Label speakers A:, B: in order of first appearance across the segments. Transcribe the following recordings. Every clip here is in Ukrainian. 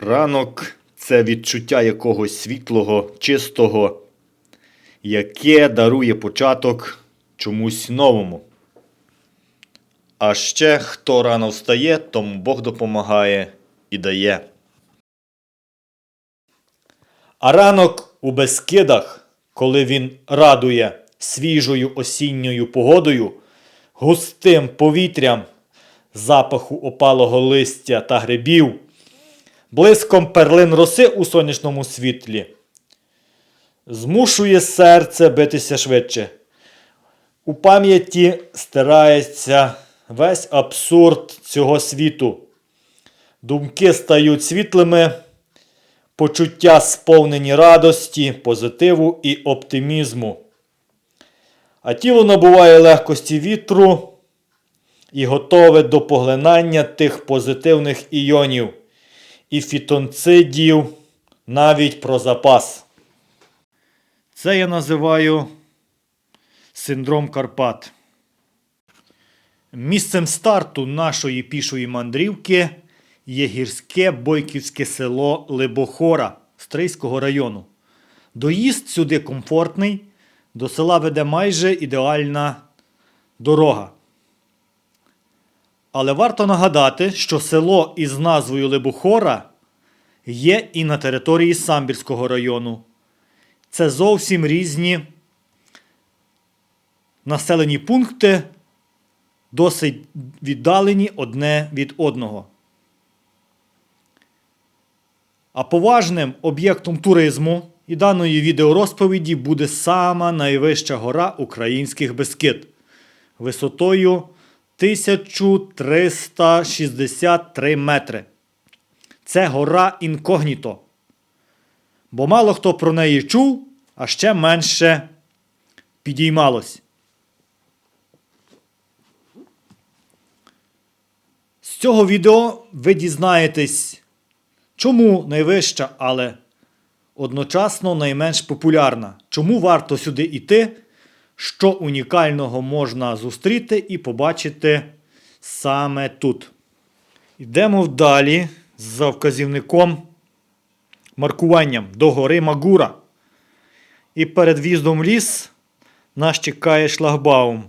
A: Ранок це відчуття якогось світлого, чистого, яке дарує початок чомусь новому. А ще хто рано встає, тому Бог допомагає і дає. А ранок у Бескидах, коли він радує свіжою осінньою погодою, густим повітрям, запаху опалого листя та грибів, блиском перлин роси у сонячному світлі, змушує серце битися швидше. У пам'яті стирається весь абсурд цього світу. Думки стають світлими, почуття сповнені радості, позитиву і оптимізму. А тіло набуває легкості вітру і готове до поглинання тих позитивних іонів і фітонцидів навіть про запас. Це я називаю синдром Карпат. Місцем старту нашої пішої мандрівки є гірське бойківське село Либохора Стрийського району. Доїзд сюди комфортний, до села веде майже ідеальна дорога. Але варто нагадати, що село із назвою Либохора є і на території Самбірського району. Це зовсім різні населені пункти, досить віддалені одне від одного. А поважним об'єктом туризму і даної відеорозповіді буде сама найвища гора українських Бескид висотою 1363 метри. Це гора Інкогніто. Бо мало хто про неї чув, а ще менше підіймалось. З цього відео ви дізнаєтесь, чому найвища, але одночасно найменш популярна. Чому варто сюди йти, що унікального можна зустріти і побачити саме тут. Йдемо далі за вказівником маркуванням до гори Магура. І перед в'їздом в ліс нас чекає шлагбаум,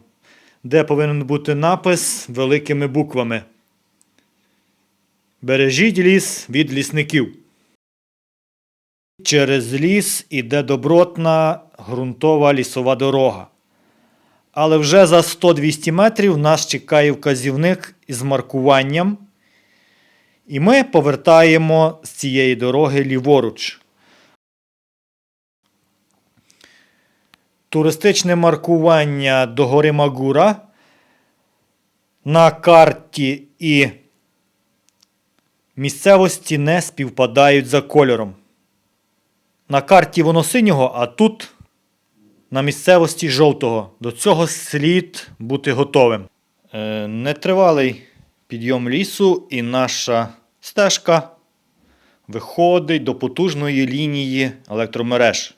A: де повинен бути напис великими буквами. Бережіть ліс від лісників. Через ліс іде добротна ґрунтова лісова дорога. Але вже за 100-200 метрів нас чекає вказівник із маркуванням. І ми повертаємо з цієї дороги ліворуч. Туристичне маркування до гори Магура на карті і місцевості не співпадають за кольором. На карті воно синього, а тут на місцевості жовтого. До цього слід бути готовим. Е, нетривалий підйом лісу, і наша стежка виходить до потужної лінії електромереж.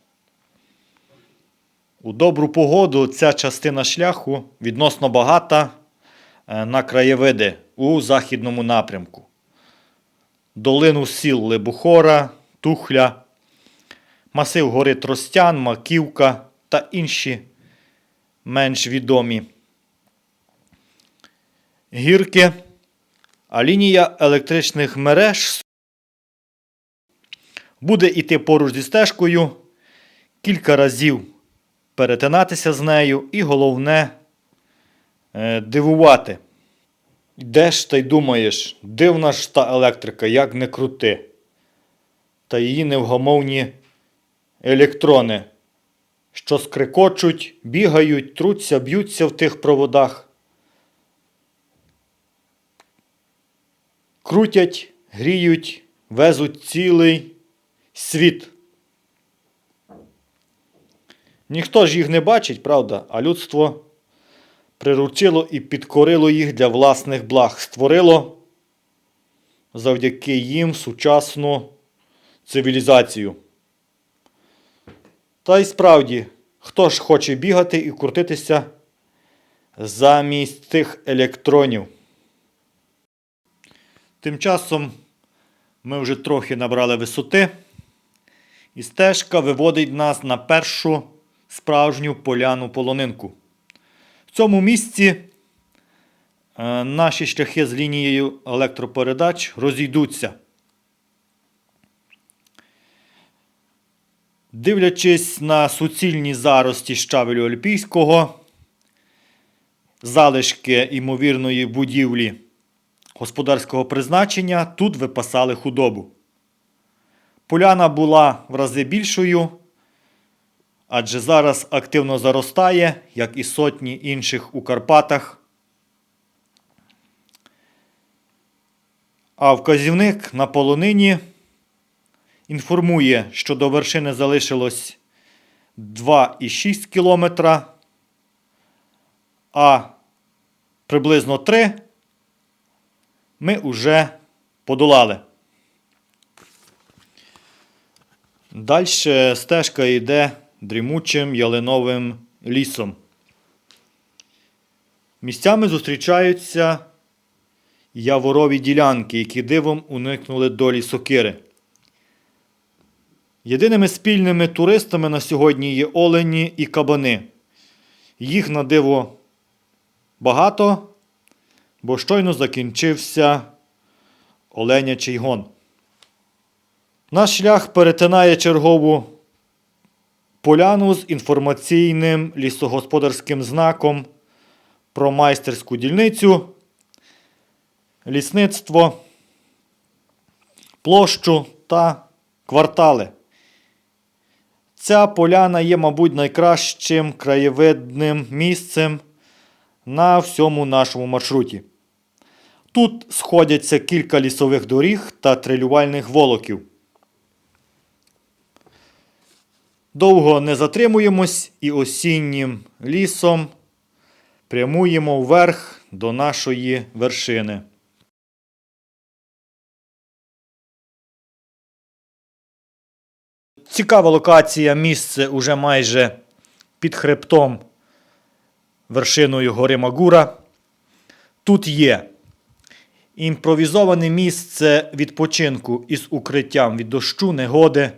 A: У добру погоду ця частина шляху відносно багата е, на краєвиди у західному напрямку. Долину сіл Лебухора, Тухля, масив гори Тростян, Маківка та інші менш відомі гірки, а лінія електричних мереж буде йти поруч зі стежкою, кілька разів перетинатися з нею і головне е, дивувати. Йдеш та й думаєш, дивна ж та електрика, як не крути. Та її невгомовні електрони, що скрикочуть, бігають, труться, б'ються в тих проводах. Крутять, гріють, везуть цілий світ. Ніхто ж їх не бачить, правда, а людство приручило і підкорило їх для власних благ, створило завдяки їм сучасну цивілізацію. Та й справді, хто ж хоче бігати і крутитися замість тих електронів? Тим часом Ми вже трохи набрали висоти. І стежка виводить нас на першу справжню поляну полонинку. В цьому місці е, наші шляхи з лінією електропередач розійдуться. Дивлячись на суцільні зарості щавелю Альпійського, залишки імовірної будівлі господарського призначення, тут випасали худобу. Поляна була в рази більшою, адже зараз активно заростає, як і сотні інших у Карпатах. А вказівник на полонині інформує, що до вершини залишилось 2,6 кілометра, а приблизно 3 ми вже подолали. Далі стежка йде дрімучим ялиновим лісом. Місцями зустрічаються яворові ділянки, які дивом уникнули долі сокири. Єдиними спільними туристами на сьогодні є олені і кабани. Їх на диво багато, бо щойно закінчився оленячий гон. Наш шлях перетинає чергову поляну з інформаційним лісогосподарським знаком про майстерську дільницю, лісництво, площу та квартали. Ця поляна є, мабуть, найкращим краєвидним місцем на всьому нашому маршруті. Тут сходяться кілька лісових доріг та трилювальних волоків. Довго не затримуємось і осіннім лісом прямуємо вверх до нашої вершини. Цікава локація, місце уже майже під хребтом вершиною гори Магура. Тут є імпровізоване місце відпочинку із укриттям від дощу, негоди.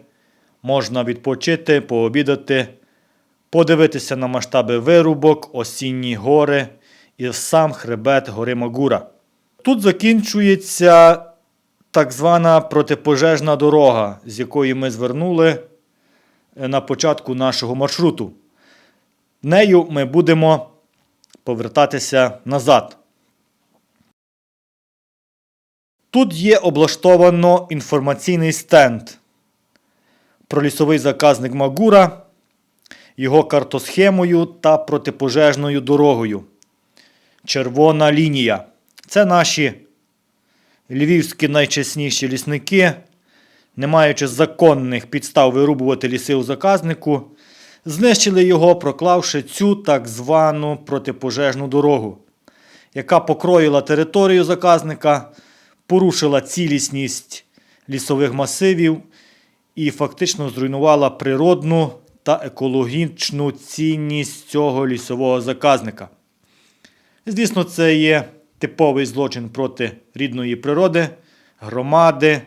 A: Можна відпочити, пообідати, подивитися на масштаби вирубок, осінні гори і сам хребет гори Магура. Тут закінчується так звана протипожежна дорога, з якої ми звернули е, на початку нашого маршруту. Нею ми будемо повертатися назад. Тут є облаштовано інформаційний стенд про лісовий заказник Магура, його картосхемою та протипожежною дорогою. Червона лінія. Це наші львівські найчесніші лісники, не маючи законних підстав вирубувати ліси у заказнику, знищили його, проклавши цю так звану протипожежну дорогу, яка покроїла територію заказника, порушила цілісність лісових масивів і фактично зруйнувала природну та екологічну цінність цього лісового заказника. Звісно, це є типовий злочин проти рідної природи, громади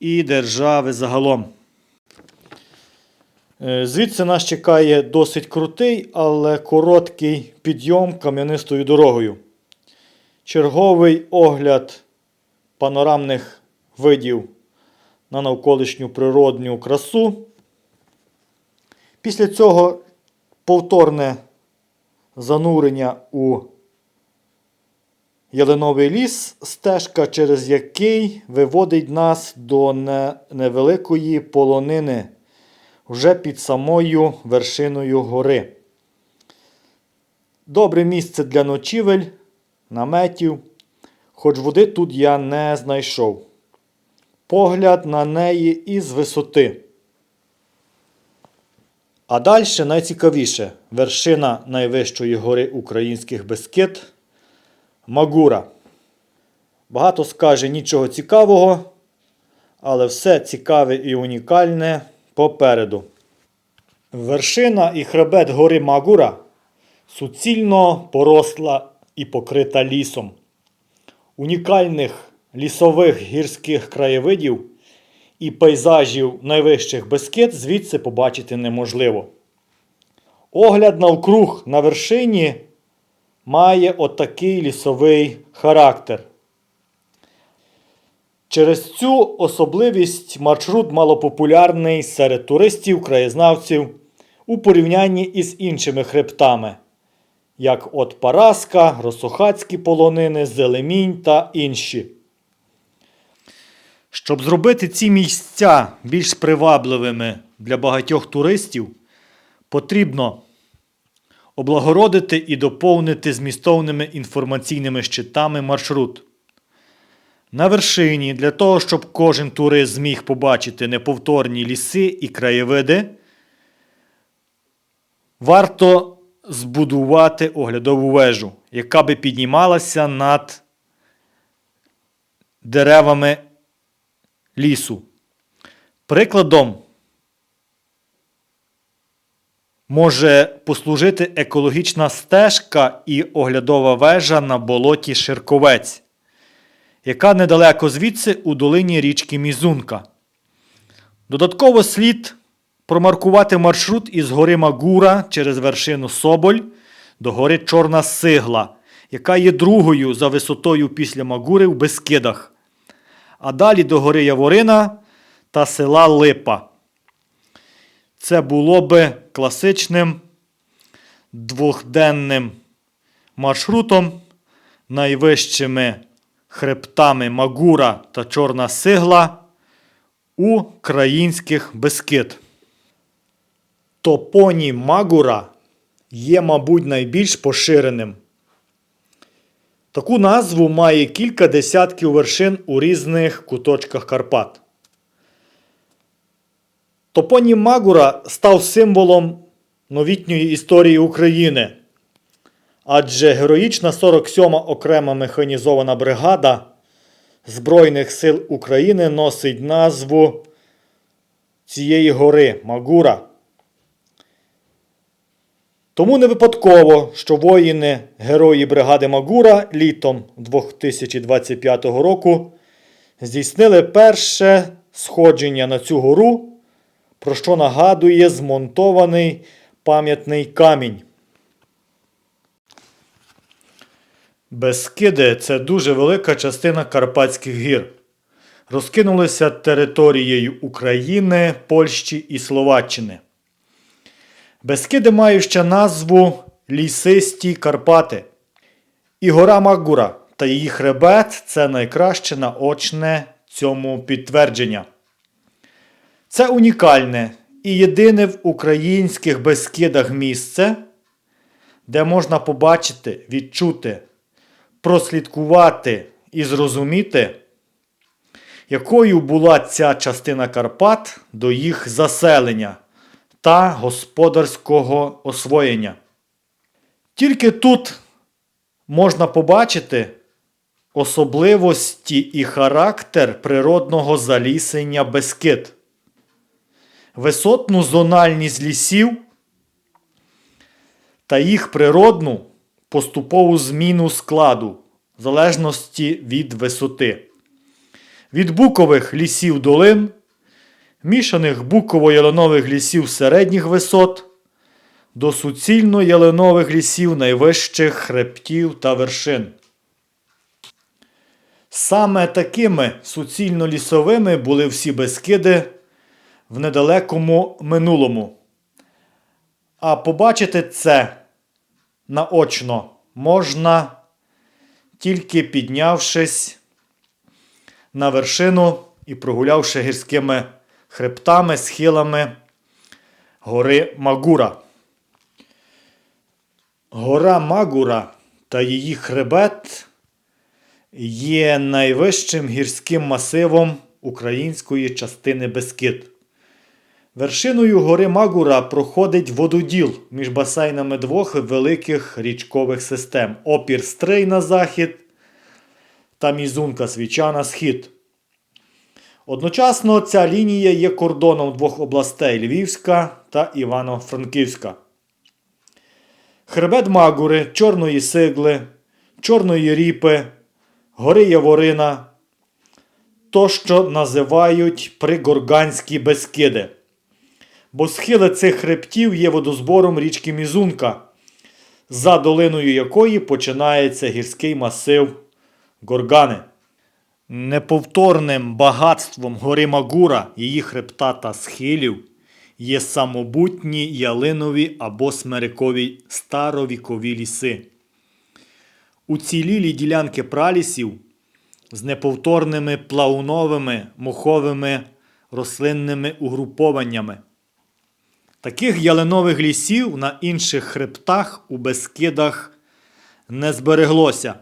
A: і держави загалом. Е, Звідси нас чекає досить крутий, але короткий підйом кам'янистою дорогою. Черговий огляд панорамних видів на навколишню природню красу. Після цього повторне занурення у ялиновий ліс, стежка, через який виводить нас до невеликої полонини вже під самою вершиною гори. Добре місце для ночівель, наметів, хоч води тут я не знайшов. Погляд на неї із висоти. А далі найцікавіше вершина найвищої гори українських Бескид Магура. Багато скаже нічого цікавого, але все цікаве і унікальне попереду. Вершина і хребет гори Магура суцільно поросла і покрита лісом. Унікальних лісових гірських краєвидів і пейзажів найвищих Бескид звідси побачити неможливо. Огляд навкруг на вершині має отакий лісовий характер. Через цю особливість маршрут малопопулярний серед туристів, краєзнавців у порівнянні із іншими хребтами, як от Параска, Росохацькі полонини, Зелемінь та інші. Щоб зробити ці місця більш привабливими для багатьох туристів, потрібно облагородити і доповнити змістовними інформаційними щитами маршрут. На вершині, для того, щоб кожен турист зміг побачити неповторні ліси і краєвиди, варто збудувати оглядову вежу, яка би піднімалася над деревами лісу. Прикладом може послужити екологічна стежка і оглядова вежа на болоті Ширковець, яка недалеко звідси у долині річки Мізунка. Додатково слід промаркувати маршрут із гори Магура через вершину Соболь до гори Чорна Сигла, яка є другою за висотою після Магури в Бескидах, а далі до гори Яворина та села Липа. Це було би класичним двохденним маршрутом найвищими хребтами Магура та Чорна Сигла у країнських Бескид. Топонім Магура є, мабуть, найбільш поширеним. Таку назву має кілька десятків вершин у різних куточках Карпат. Топонім Магура став символом новітньої історії України. Адже героїчна 47-ма окрема механізована бригада Збройних сил України носить назву цієї гори Магура. Тому не випадково, що воїни герої бригади Магура літом 2025 року здійснили перше сходження на цю гору, про що нагадує змонтований пам'ятний камінь. Бескиди це дуже велика частина Карпатських гір. Розкинулися територією України, Польщі і Словаччини. Бескиди мають ще назву Лісисті Карпати. І гора Магура та її хребет це найкраще наочне цьому підтвердження. Це унікальне і єдине в українських Бескидах місце, де можна побачити, відчути, прослідкувати і зрозуміти, якою була ця частина Карпат до їх заселення та господарського освоєння. Тільки тут можна побачити особливості і характер природного залісення Бескид, висотну зональність лісів та їх природну поступову зміну складу в залежності від висоти. Від букових лісів долин мішаних буково-ялинових лісів середніх висот до суцільно-ялинових лісів найвищих хребтів та вершин. Саме такими суцільно-лісовими були всі Бескиди в недалекому минулому. А побачити це наочно можна тільки піднявшись на вершину і прогулявши гірськими хребтами, схилами гори Магура. Гора Магура та її хребет є найвищим гірським масивом української частини Бескид. Вершиною гори Магура проходить вододіл між басейнами двох великих річкових систем Опір Стрий на захід та Мізунка Свіча на схід. Одночасно ця лінія є кордоном двох областей Львівська та Івано-Франківська. Хребет Магури, Чорної Сигли, Чорної Ріпи, Гори Яворина то, що називають Пригорганські Бескиди. Бо схили цих хребтів є водозбором річки Мізунка, за долиною якої починається гірський масив Горгани. Неповторним багатством гори Магура, її хребта та схилів є самобутні ялинові або смерикові старовікові ліси. Уцілілі ділянки пралісів з неповторними плауновими моховими рослинними угрупованнями. Таких ялинових лісів на інших хребтах у Бескидах не збереглося,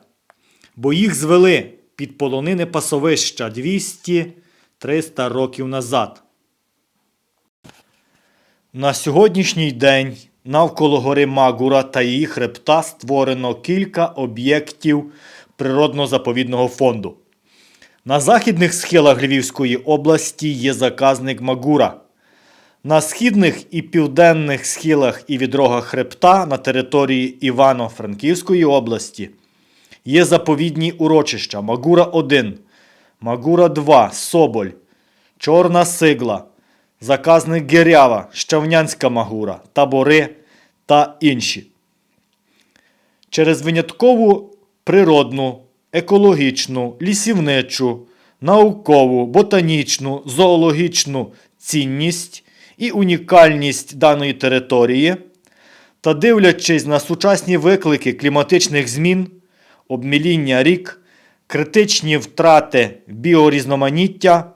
A: бо їх звели під полонини пасовища 200-300 років назад. На сьогоднішній день навколо гори Магура та її хребта створено кілька об'єктів природно-заповідного фонду. На західних схилах Львівської області є заказник Магура. На східних і південних схилах і відрогах хребта на території Івано-Франківської області є заповідні урочища Магура 1, Магура 2, Соболь, Чорна Сигла, Заказник Гирява, Щавнянська Магура, Табори та інші. Через виняткову природну, екологічну, лісівничу, наукову, ботанічну, зоологічну цінність і унікальність даної території. Та дивлячись на сучасні виклики кліматичних змін, обміління рік, критичні втрати біорізноманіття,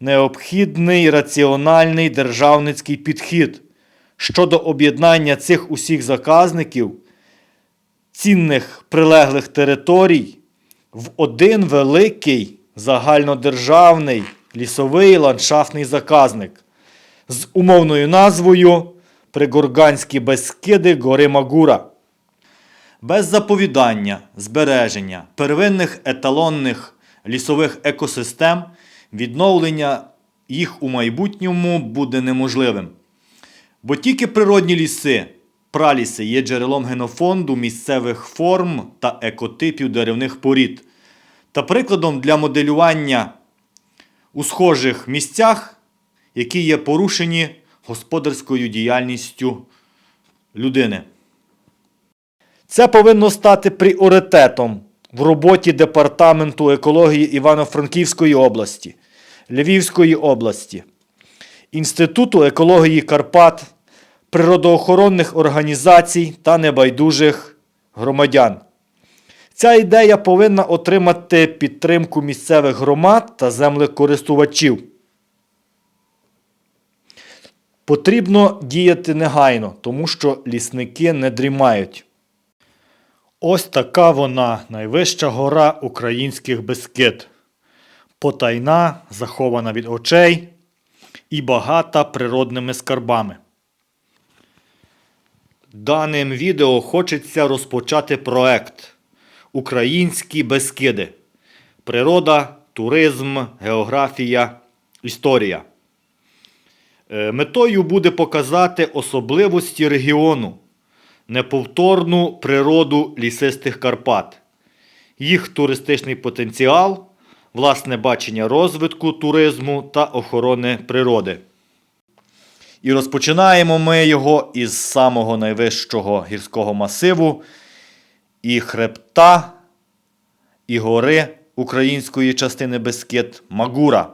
A: необхідний раціональний державницький підхід щодо об'єднання цих усіх заказників цінних прилеглих територій в один великий загальнодержавний лісовий ландшафтний заказник з умовною назвою Пригорганські Бескиди Гори Магура. Без заповідання, збереження первинних еталонних лісових екосистем відновлення їх у майбутньому буде неможливим. Бо тільки природні ліси, праліси є джерелом генофонду місцевих форм та екотипів деревних порід та прикладом для моделювання у схожих місцях, які є порушені господарською діяльністю людини. Це повинно стати пріоритетом в роботі Департаменту екології Івано-Франківської області, Львівської області, Інституту екології Карпат, природоохоронних організацій та небайдужих громадян. Ця ідея повинна отримати підтримку місцевих громад та землекористувачів. Потрібно діяти негайно, тому що лісники не дрімають. Ось така вона найвища гора українських Бескид. Потайна, захована від очей і багата природними скарбами. Даним відео хочеться розпочати проект Українські Бескиди. Природа, туризм, географія, історія. Е, Метою буде показати особливості регіону, неповторну природу лісистих Карпат, їх туристичний потенціал, власне бачення розвитку туризму та охорони природи. І розпочинаємо ми його із самого найвищого гірського масиву і хребта, і гори української частини Бескид Магура.